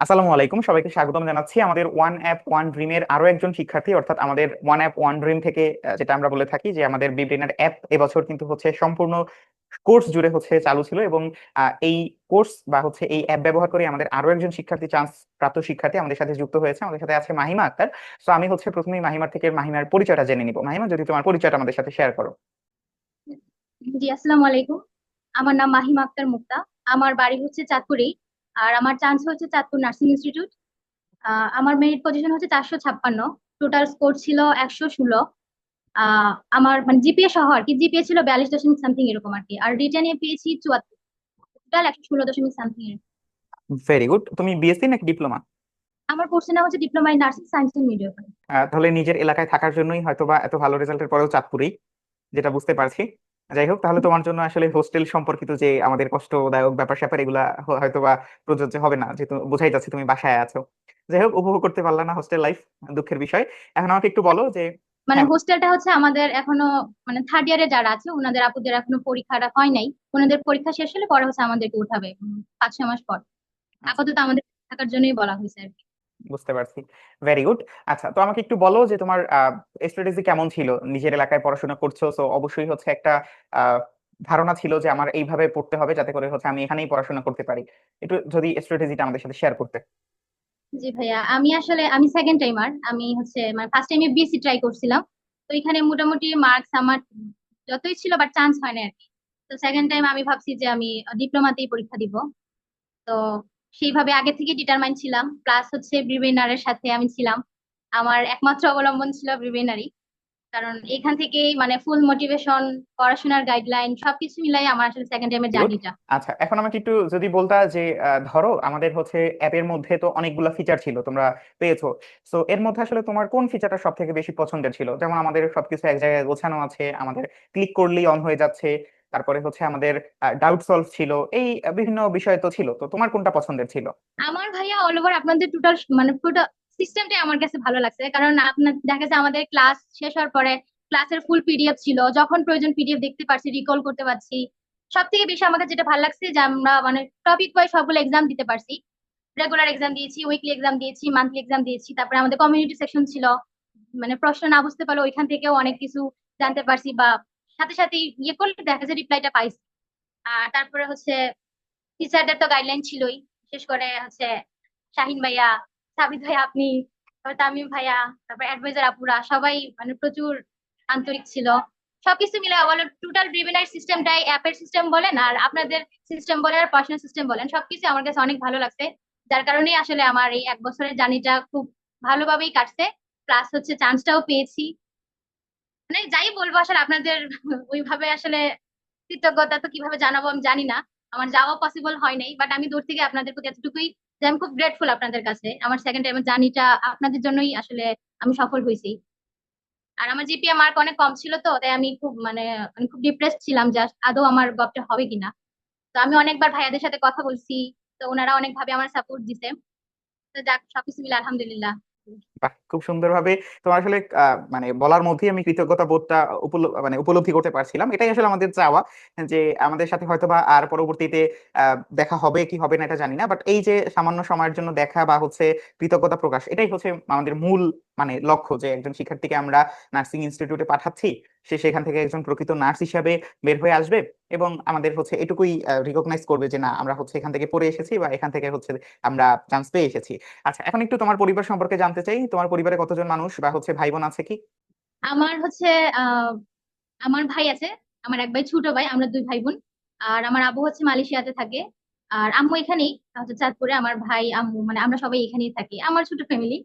আসসালামু আলাইকুম, সবাইকে স্বাগতম জানাচ্ছি আমাদের ওয়ান অ্যাপ ওয়ান ড্রিমের আরও একজন শিক্ষার্থী, অর্থাৎ আমাদের ওয়ান অ্যাপ ওয়ান ড্রিম থেকে যেটা আমরা বলে থাকি যে আমাদের বিব্রেনার অ্যাপ এবছর কিন্তু হচ্ছে সম্পূর্ণ কোর্স জুড়ে হচ্ছে চালু ছিল এবং এই কোর্স বা হচ্ছে এই অ্যাপ ব্যবহার করে আমাদের আরও একজন শিক্ষার্থী চান্স প্রাপ্ত শিক্ষার্থী আমাদের সাথে যুক্ত হয়েছে। আমাদের সাথে আছে মাহিমা আক্তার। তো আমি হচ্ছে প্রথমেই মাহিমার থেকে মাহিমার পরিচয়টা জেনে নিব। মাহিমা, যদি তোমার পরিচয়টা আমাদের সাথে শেয়ার করো। জি, আসসালামু আলাইকুম। আমার নাম মাহিমা আক্তার মুক্তা। আমার বাড়ি হচ্ছে চাঁদপুরেই আর আমার চান্স হচ্ছে চাঁদপুর নার্সিং ইনস্টিটিউট আমার মেরিট পজিশন হচ্ছে চারশো ছাপ্পান্ন। টোটাল স্কোর ছিল একশো ষোলো। আহ, আমার মানে জিপিএ সহ আর কি জিপিএ ছিল বিয়াল্লিশ দশমিক সামথিং এরকম আর কি। আর রিটেনে পেয়েছি চুয়াত্তর। টোটাল একশো ষোলো দশমিক সামথিং ভেরি গুড তুমি বিএসসি নাকি ডিপ্লোমা আমার কোর্সের নাম হচ্ছে diploma in nursing science and radiography তাহলে নিজের এলাকায় থাকার জন্যই হয়তোবা এত ভালো রেজাল্টের পরেও চাঁদপুরেই যেটা বুঝতে পারছি। যাই হোক তাহলে তোমার জন্য আসলে হোস্টেল সম্পর্কিত যে আমাদের কষ্টদায়ক ব্যাপার স্যাপার এগুলা হয়তো বা প্রযোজ্য হবে না যেহেতু বোঝাই যাচ্ছে তুমি বাসায় আছো। যাই হোক উপভোগ করতে পারলা না হোস্টেল লাইফ দুঃখের বিষয়। এখন আমাকে একটু বলো যে মানে হ্যাঁ। হোস্টেলটা হচ্ছে আমাদের এখনও মানে থার্ড ইয়ারে যারা আছে ওনাদের আপুদের এখনও পরীক্ষাটা হয় নাই। ওনাদের পরীক্ষা শেষ হলে পরে হচ্ছে আমাদেরকে উঠাবে পাঁচ ছয় মাস পর। আপাতত আমাদের থাকার জন্যই বলা হয়েছে আর কি। বুঝতে পারছি। ভেরি গুড আচ্ছা তো আমাকে একটু বলো যে তোমার স্ট্র্যাটেজি কেমন ছিল? নিজের এলাকায় পড়াশোনা করছ তো অবশ্যই হচ্ছে একটা ধারণা ছিল যে আমার এইভাবে পড়তে হবে যাতে করে হচ্ছে আমি এখানেই পড়াশোনা করতে পারি। একটু যদি স্ট্র্যাটেজিটা আমাদের সাথে শেয়ার করতে। জি ভাইয়া, আমি আসলে, আমি সেকেন্ড টাইমার আমি হচ্ছে মানে ফার্স্ট টাইমে বিএসসি ট্রাই করছিলাম। তো এখানে মোটামুটি মার্কস আমার যতই ছিল বাট চান্স হয় না আর কি। তো সেকেন্ড টাইম আমি ভাবছি যে আমি ডিপ্লোমাতেই পরীক্ষা দিব। তো সেইভাবে আগে থেকে ডিটারমাইন ছিলাম। প্লাস হচ্ছে ব্রিভেনারের সাথে আমি ছিলাম। আমার একমাত্র অবলম্বন ছিল ব্রিভেনারি কারণ এখান থেকেই মানে ফুল মোটিভেশন পড়াশোনার গাইডলাইন সবকিছু মিলাই আমার আসলে সেকেন্ড টাইমের জার্নিটা আচ্ছা এখন আমাকে একটু যদি বলতা যে ধরো আমাদের হচ্ছে অ্যাপের মধ্যে তো অনেকগুলো ফিচার ছিল তোমরা পেয়েছ। তো এর মধ্যে আসলে তোমার কোন ফিচারটা সব থেকে বেশি পছন্দের ছিল? যেমন আমাদের সবকিছু এক জায়গায় গোছানো আছে আমাদের ক্লিক করলেই অন হয়ে যাচ্ছে। তারপরে হচ্ছে আমাদের ডাউট সলভ ছিল, এই বিভিন্ন বিষয় তো ছিল। তো তোমার কোনটা পছন্দের ছিল? আমার ভাইয়া অল ওভার আপনাদের টোটাল মানে পুরো সিস্টেমটাই আমার কাছে ভালো লাগছে। কারণ আপনার দেখা যাচ্ছে আমাদের ক্লাস শেষ হওয়ার পরে ক্লাসের ফুল পিডিএফ ছিল, যখন প্রয়োজন পিডিএফ দেখতে পারছি রিকল করতে পারছি। সব থেকে বেশি আমাকে যেটা ভালো লাগছে যে আমরা মানে টপিক ওয়াইজ সবগুলো এক্সাম দিতে পারছি। রেগুলার এক্সাম দিয়েছি উইকলি এক্সাম দিয়েছি মান্থলি এক্সাম দিয়েছি, তারপরে আমাদের কমিউনিটি সেকশন ছিল। মানে প্রশ্ন না বুঝতে পারলে ওইখান থেকেও অনেক কিছু জানতে পারছি বা সাথে সাথে ইয়ে করলে দেখা যায় রিপ্লাইটা পাইছি। আর তারপরে হচ্ছে টিচারদের তো গাইডলাইন ছিলই, বিশেষ করে হচ্ছে শাহিন ভাইয়া, সাবিত ভাইয়া আপনি তামিম ভাইয়া, তারপর অ্যাডভাইজার আপুরা, সবাই মানে প্রচুর আন্তরিক ছিল। সবকিছু মিলে বলো টোটাল ব্রিভেনার সিস্টেমটাই অ্যাপের সিস্টেম বলেন আর আপনাদের সিস্টেম বলেন আর পার্সোনাল সিস্টেম বলেন, সবকিছু আমার কাছে অনেক ভালো লাগছে। যার কারণেই আসলে আমার এই এক বছরের জার্নিটা খুব ভালোভাবেই কাটছে। প্লাস হচ্ছে চান্সটাও পেয়েছি। মানে যাই বলব আসলে আপনাদের ওইভাবে আসলে কৃতজ্ঞতা তো কীভাবে জানাব আমি জানি না। আমার যাওয়া পসিবল হয় নাই বাট আমি দূর থেকে আপনাদের প্রতি এতটুকুই যে আমি খুব গ্রেটফুল আপনাদের কাছে। আমার সেকেন্ড টাইম জার্নিটা আপনাদের জন্যই আসলে আমি সফল হয়েছি। আর আমার জিপিএ মার্ক অনেক কম ছিল তো, তাই আমি খুব মানে আমি খুব ডিপ্রেসড ছিলাম যে আদৌ আমার গপটা হবে কিনা। তো আমি অনেকবার ভাইয়াদের সাথে কথা বলছি, তো ওনারা অনেকভাবে আমার সাপোর্ট দিছে। তো যাক সবকিছু মিলে আলহামদুলিল্লাহ। বাহ, খুব সুন্দরভাবে তোমার আসলে মানে বলার মধ্যেই আমি কৃতজ্ঞতা বোধটা মানে উপলব্ধি করতে পারছিলাম। এটাই আসলে আমাদের চাওয়া, যে আমাদের সাথে হয়তো বা আর পরবর্তীতে দেখা হবে কি হবে না এটা জানি না বাট এই যে সামান্য সময়ের জন্য দেখা বা হচ্ছে কৃতজ্ঞতা প্রকাশ, এটাই হচ্ছে আমাদের মূল মানে লক্ষ্য যে একজন শিক্ষার্থীকে আমরা নার্সিং ইনস্টিটিউটে পাঠাচ্ছি। সে সেখান থেকে একজন প্রকৃত নার্স হিসাবে বের হয়ে আসবে এবং আমাদের হচ্ছে এটুকুই রিকগনাইজ করবে যে না, আমরা হচ্ছে এখান থেকে পড়ে এসেছি বা এখান থেকে হচ্ছে আমরা চান্স পেয়ে এসেছি। আচ্ছা এখন একটু তোমার পরিবার সম্পর্কে জানতে চাই। তোমার পরিবারে কতজন মানুষ বা হচ্ছে ভাই বোন আছে কি? আমার হচ্ছে আমার ভাই আছে, আমার এক ভাই ছোট ভাই, আমরা দুই ভাই বোন আর আমার আব্বু হচ্ছে মালয়েশিয়াতে থাকে। আর আম্মু এখানেই, হচ্ছে চাঁদপুরে, আমার ভাই, আম্মু মানে আমরা সবাই এখানেই থাকি। আমার ছোট ফ্যামিলি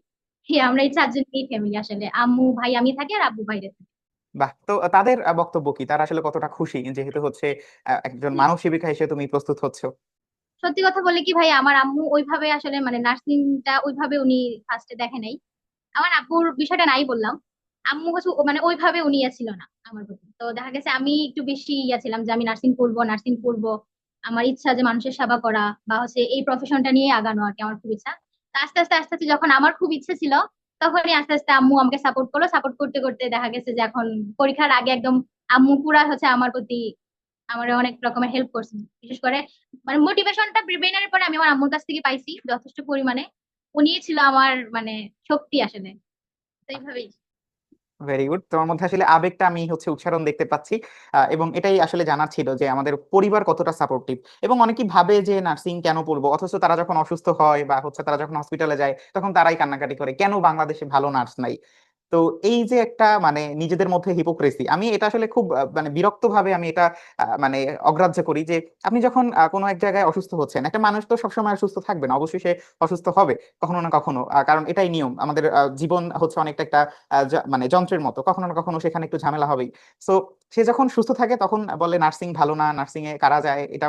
আমরা এই চারজন ফ্যামিলি আসলে। আম্মু, ভাই, আমি থাকি আর আব্বু বাইরে থাকে। বাহ! তো তাদের বক্তব্য কি? তারা আসলে কতটা খুশি? যেহেতু হচ্ছে একজন মানব সেবিকা হিসেবে তুমি প্রস্তুত হচ্ছ। সত্যি কথা বললে কি ভাই আমার আম্মু ওইভাবে আসলে মানে নার্সিংটা ওইভাবে উনি ফার্স্টে দেখে নাই। আমার আব্বুর বিষয়টা নাই বললাম। আম্মু হচ্ছে মানে ওইভাবে উনি ইয়া ছিল না আমার প্রতি। তো দেখা গেছে আমি একটু বেশি ইয়া ছিলাম যে আমি নার্সিং করব নার্সিং করব। আমার ইচ্ছা যে মানুষের সেবা করা বা হচ্ছে এই প্রফেশনটা নিয়ে আগানো আর কি আমার খুব ইচ্ছা। আস্তে আস্তে আস্তে আস্তে যখন আমার খুব ইচ্ছে ছিল তখনই আস্তে আস্তে আম্মু আমাকে সাপোর্ট করল। সাপোর্ট করতে করতে দেখা গেছে যে এখন পরীক্ষার আগে একদম আম্মু পুরা হচ্ছে আমার প্রতি আমার অনেক রকমের হেল্প করছে। বিশেষ করে মানে মোটিভেশনটা ব্রিবেনের পরে আমি আমার আম্মুর কাছ থেকে পাইছি যথেষ্ট পরিমাণে। উনিই ছিল আমার মানে শক্তি আসলে। এইভাবেই। ভেরি গুড তোমার মধ্যে আসলে আবেগটা আমি হচ্ছে উচ্চারণ দেখতে পাচ্ছি। এবং এটাই আসলে জানার ছিল যে আমাদের পরিবার কতটা সাপোর্টিভ এবং অনেকেই ভাবে যে নার্সিং কেন পড়ব? অথচ তারা যখন অসুস্থ হয় বা হচ্ছে তারা যখন হসপিটালে যায়, তখন তারাই কান্নাকাটি করে। কেন বাংলাদেশে ভালো নার্স নাই? তো এই যে একটা মানে নিজেদের মধ্যে হিপোক্রেসি আমি এটা আসলে খুব মানে বিরক্ত ভাবে আমি এটা মানে অগ্রাহ্য করি যে আপনি যখন কোনো এক জায়গায় অসুস্থ হচ্ছেন, একটা মানুষ তো সবসময় অসুস্থ থাকবে না, অবশ্যই সে অসুস্থ হবে, কখনো না কখনো কারণ এটাই নিয়ম, আমাদের জীবন হচ্ছে অনেকটা একটা মানে যন্ত্রের মতো, কখনো না কখনো সেখানে একটু ঝামেলা হবেই। সো সে যখন সুস্থ থাকে তখন বলে, নার্সিং ভালো না, নার্সিং এ কারা যায়? এটা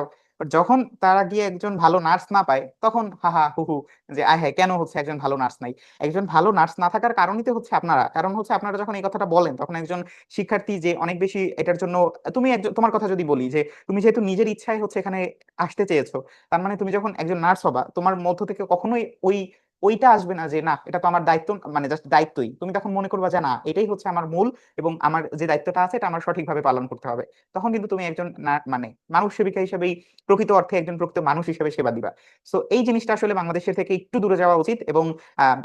যখন তারা গিয়ে একজন ভালো নার্স না পায়, তখন হাহা হা হু হু যে আয় হ্যাঁ কেন হচ্ছে একজন ভালো নার্স নাই? একজন ভালো নার্স না থাকার কারণই তো হচ্ছে আপনারা। কারণ হচ্ছে আপনারা যখন এই কথাটা বলেন, তখন একজন শিক্ষার্থী যে অনেক বেশি এটার জন্য, তুমি একজন, তোমার কথা যদি বলি যে, তুমি যেহেতু নিজের ইচ্ছায় হচ্ছে এখানে আসতে চেয়েছো, তার মানে তুমি যখন একজন নার্স হবা, তোমার মধ্য থেকে কখনোই ওই ওইটা আসবে না যে, না, এটা তো আমার দায়িত্ব মানে জাস্ট দায়িত্বই। তুমি তখন মনে করবা যে, না, এটাই হচ্ছে আমার মূল এবং আমার যে দায়িত্বটা আছে, এটা আমার সঠিকভাবে পালন করতে হবে। তখন কিন্তু তুমি একজন না- মানে মানুষ সেবিকা হিসেবেই প্রকৃত অর্থে একজন প্রকৃত মানুষ হিসেবে সেবা দিবা। সো এই জিনিসটা আসলে বাংলাদেশের থেকে একটু দূরে যাওয়া উচিত এবং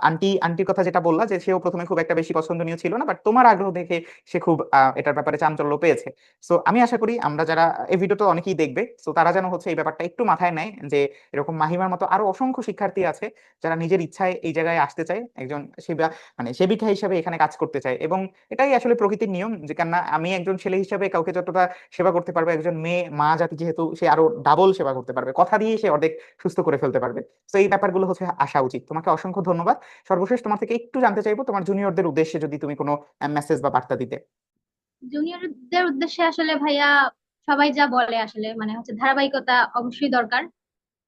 আন্টি, আন্টির কথা যেটা বললা যে, সেও প্রথমে খুব একটা বেশি পছন্দনীয় ছিল না বাট তোমার আগ্রহ দেখে সে খুব এটার ব্যাপারে চাঞ্চল্য পেয়েছে। সো আমি আশা করি আমরা যারা এই ভিডিওটা অনেকেই দেখবে সো তারা যেন হচ্ছে এই ব্যাপারটা একটু মাথায় নেয় যে, এরকম মাহিমার মতো আরও অসংখ্য শিক্ষার্থী আছে, যারা নিজের ইচ্ছায় এই জায়গায় আসতে চায়, একজন সেবা মানে সেবিকা হিসেবে এখানে কাজ করতে চায়। এবং এটাই আসলে প্রকৃতির নিয়ম যে, কেননা আমি একজন ছেলে হিসেবে কাউকে যতটা সেবা করতে পারবে, একজন মেয়ে, মা জাতি যেহেতু, সে আরও ডাবল সেবা করতে পারবে। কথা দিয়ে সে অর্ধেক সুস্থ করে ফেলতে পারবে। তো এই ব্যাপারগুলো হচ্ছে আসা উচিত। তোমাকে অসংখ্য ধন্যবাদ। সর্বশেষ তোমার থেকে একটু জানতে চাইব, তোমার জুনিয়রদের উদ্দেশ্যে যদি তুমি কোনো মেসেজ বা বার্তা দিতে। জুনিয়রদের উদ্দেশ্যে আসলে ভাইয়া সবাই যা বলে আসলে মানে হচ্ছে ধারাবাহিকতা অবশ্যই দরকার।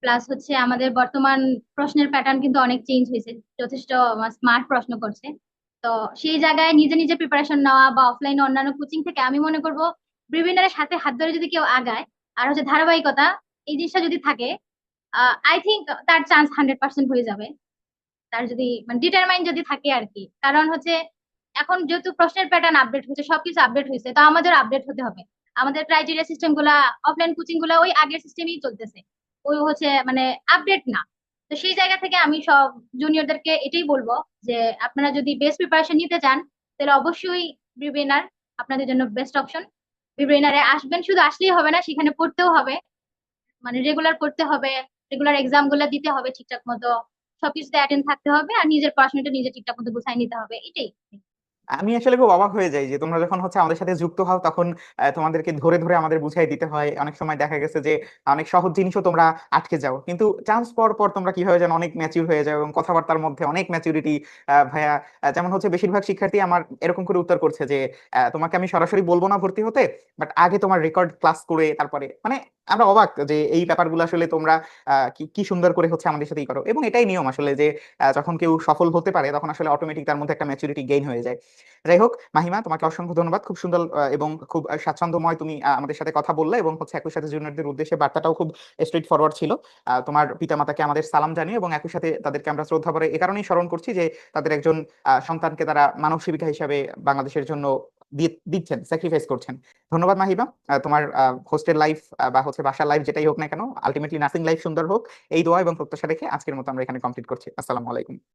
প্লাস হচ্ছে আমাদের বর্তমান প্রশ্নের প্যাটার্ন কিন্তু অনেক চেঞ্জ হয়েছে। যথেষ্ট স্মার্ট প্রশ্ন করছে। তো সেই জায়গায় নিজে নিজে প্রিপারেশন নেওয়া বা অফলাইনে অন্যান্য কোচিং থেকে আমি মনে করব প্রিলিমিনারির সাথে হাত ধরে যদি কেউ আগায়, আর হচ্ছে ধারাবাহিকতা, এই জিনিসটা যদি থাকে আই থিংক তার চান্স হান্ড্রেড পার্সেন্ট হয়ে যাবে। তার যদি মানে ডিটারমাইন যদি থাকে আর কি। কারণ হচ্ছে এখন যেহেতু প্রশ্নের প্যাটার্ন আপডেট হচ্ছে সবকিছু আপডেট হয়েছে, তো আমাদের আপডেট হতে হবে। আমাদের ক্রাইটেরিয়া সিস্টেমগুলা অফলাইন কোচিংগুলা ওই আগের সিস্টেমই চলতেছে। ওই হচ্ছে মানে আপডেট না। তো সেই জায়গা থেকে আমি সব জুনিয়রদেরকে এটাই বলব যে, আপনারা যদি বেস্ট প্রিপারেশন নিতে চান, তাহলে অবশ্যই ব্রিবেনার আপনাদের জন্য বেস্ট অপশন ব্রিবেনারে আসবেন, শুধু আসলেই হবে না, সেখানে পড়তেও হবে। মানে রেগুলার পড়তে হবে রেগুলার এক্সামগুলো দিতে হবে ঠিকঠাক মতো। সবকিছুতে অ্যাটেন্ড থাকতে হবে আর নিজের পড়াশোনাটা নিজে ঠিকঠাক মতো গুছাই নিতে হবে, এটাই। আমি আসলে খুব অবাক হয়ে যাই যে তোমরা যখন হচ্ছে আমাদের সাথে যুক্ত হও, তখন তোমাদেরকে ধরে ধরে আমাদের বুঝাই দিতে হয়। অনেক সময় দেখা গেছে যে অনেক সহজ জিনিসও তোমরা আটকে যাও। কিন্তু চান্স পর পর তোমরা কীভাবে যেন অনেক ম্যাচিউর হয়ে যাও এবং কথাবার্তার মধ্যে অনেক ম্যাচুরিটি ভাইয়া যেমন হচ্ছে বেশিরভাগ শিক্ষার্থী আমার এরকম করে উত্তর করছে যে তোমাকে আমি সরাসরি বলব না ভর্তি হতে বাট আগে তোমার রেকর্ড ক্লাস করে তারপরে মানে আমরা অবাক যে এই ব্যাপারগুলো আসলে তোমরা কি সুন্দর করে হচ্ছে আমাদের সাথেই করো। এবং এটাই নিয়ম আসলে যে যখন কেউ সফল হতে পারে, তখন আসলে অটোমেটিক তার মধ্যে একটা ম্যাচুরিটি গেইন হয়ে যায়। যাই হোক, মাহিমা, তোমাকে অসংখ্য ধন্যবাদ। খুব সুন্দর এবং খুব স্বাচ্ছন্দ্যময় তুমি আমাদের সাথে কথা বললে এবং হচ্ছে একই সাথে জুনিয়রদের উদ্দেশ্যে বার্তাটাও খুব স্ট্রেট ফরওয়ার্ড ছিল। তোমার পিতামাতাকে আমাদের সালাম জানিয়ে এবং একই সাথে তাদেরকে আমরা শ্রদ্ধা করে এ কারণেই স্মরণ করছি যে, তাদের একজন সন্তানকে তারা মানব সেবিকা হিসাবে বাংলাদেশের জন্য দিচ্ছেন স্যাক্রিফাইস করছেন। ধন্যবাদ মাহিবা। তোমার হোস্টেল লাইফ বা হচ্ছে বাসার লাইফ যেটাই হোক না কেন আলটিমেটলি নার্সিং লাইফ সুন্দর হোক, এই দোয়া এবং প্রত্যাশা রেখে আজকের মতো আমরা এখানে কমপ্লিট করছি। আসসালামু আলাইকুম।